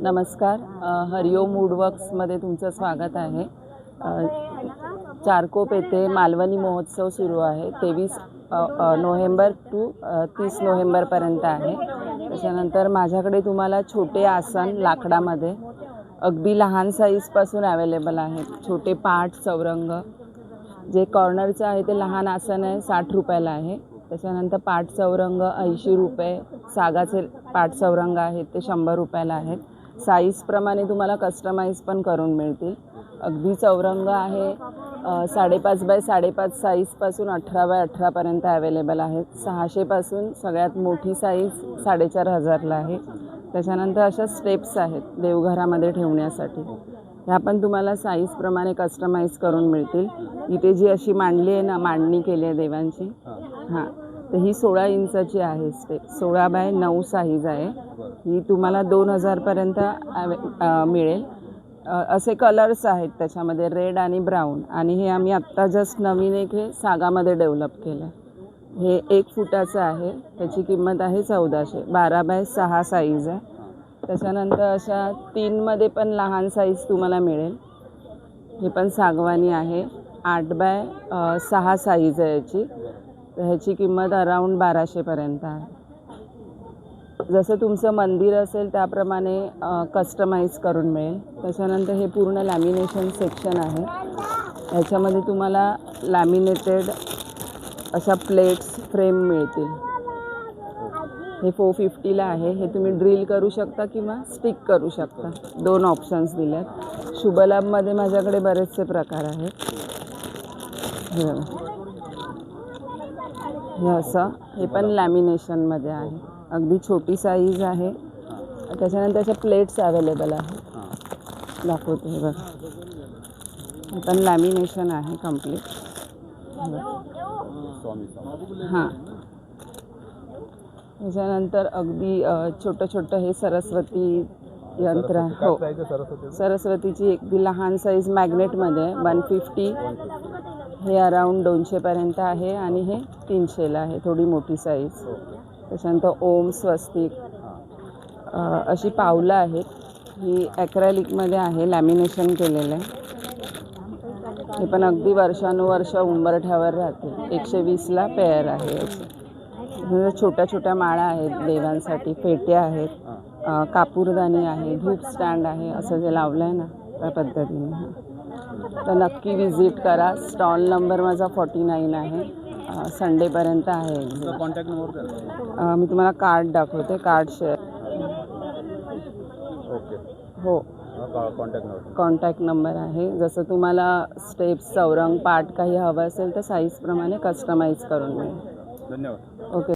नमस्कार. अ, हरिओम वूडवर्क्समध्ये तुमचं स्वागत आहे. चारकोप येथे मालवणी महोत्सव सुरू आहे. तेवीस नोव्हेंबर टू तीस नोव्हेंबरपर्यंत आहे. त्याच्यानंतर माझ्याकडे तुम्हाला छोटे आसन लाकडामध्ये अगदी लहान साईजपासून अवेलेबल आहेत छोटे पाठ चौरंग जे कॉर्नरचं आहे ते लहान आसन आहे साठ रुपयाला आहे. त्याच्यानंतर पाठ चौरंग ऐंशी रुपये सागाचे पाठ चौरंग आहेत ते शंभर रुपयाला आहेत. साईजप्रमाणे तुम्हाला कस्टमाइज पण करून मिळतील. अगदी चौरंग आहे. साडेपाच बाय साडेपाच साईजपासून अठरा बाय अठरापर्यंत अवेलेबल आहेत सहाशेपासून सगळ्यात मोठी साईज साडेचार हजारला आहे. त्याच्यानंतर अशा स्टेप्स आहेत देवघरामध्ये ठेवण्यासाठी. ह्या पण तुम्हाला साईजप्रमाणे कस्टमाइज करून मिळतील. इथे जी अशी मांडली आहे ना मांडणी केली आहे देवांची. हां. तर ही सोळा इंचाची आहे स्टेप सोळा बाय नऊ साईज आहे. ही तुम्हाला दोन हजारपर्यंत मिळेल. असे कलर्स आहेत त्याच्यामध्ये रेड आणि ब्राऊन आणि हे आम्ही आत्ता जस्ट नवीन एक हे सागामध्ये डेव्हलप केलं आहे हे एक फुटाचं आहे. त्याची किंमत आहे चौदाशे. बारा बाय सहा साईज आहे. त्याच्यानंतर अशा तीनमध्ये पण लहान साईज तुम्हाला मिळेल. हे पण सागवानी आहे. आठ बाय सहा साईज आहे याची. तर ह्याची किंमत अराऊंड बाराशेपर्यंत आहे. जसं तुमचं मंदिर असेल त्याप्रमाणे कस्टमाइज करून मिळेल. त्याच्यानंतर हे पूर्ण लॅमिनेशन सेक्शन आहे. ह्याच्यामध्ये तुम्हाला लॅमिनेटेड अशा प्लेट्स फ्रेम मिळतील. हे फोर फिफ्टीला आहे. हे तुम्ही ड्रिल करू शकता किंवा स्टिक करू शकता. दोन ऑप्शन्स दिल्यात. शुभलाभमध्ये माझ्याकडे बरेचसे प्रकार आहेत. हे असं. हे पण लॅमिनेशनमध्ये आहे. अगदी छोटी साईज आहे. त्याच्यानंतर अशा प्लेट्स अवेलेबल आहेत दाखवते हे बघा. पण लॅमिनेशन आहे कंप्लीट हां. त्याच्यानंतर अगदी छोटं छोटं हे सरस्वती यंत्र आहे. हो. सरस्वतीची अगदी लहान साईज मॅग्नेटमध्ये वन फिफ्टी हे अराऊंड दोनशेपर्यंत आहे आणि हे तीनशेला आहे. थोडी मोठी साईज त्याच्यानंतर ओम स्वस्तिक. अशी पावलं आहेत. ही ॲक्रॅलिकमध्ये आहे लॅमिनेशन केलेलं आहे. हे पण अगदी वर्षानुवर्ष उंबरठ्यावर राहते एकशे वीसला पेअर आहे छोट्या छोट्या माळा आहेत देवांसाठी फेट्या आहेत. कापूरदानी आहे धूप स्टँड आहे असं जे लावलं आहे ना त्या पद्धतीने. तर नक्की विजिट करा. स्टॉल नंबर माझा फॉर्टी नाईन आहे. संडेपर्यंत आहे. कॉन्टॅक्ट नंबर मी तुम्हाला कार्ड दाखवते कार्ड शेअर ओके. हो. कॉन्टॅक्ट नंबर कॉन्टॅक्ट नंबर आहे. जसं तुम्हाला स्टेप्स चौरंग पाठ काही हवं असेल तर साईजप्रमाणे कस्टमाइज करून मिळेल. धन्यवाद. ओके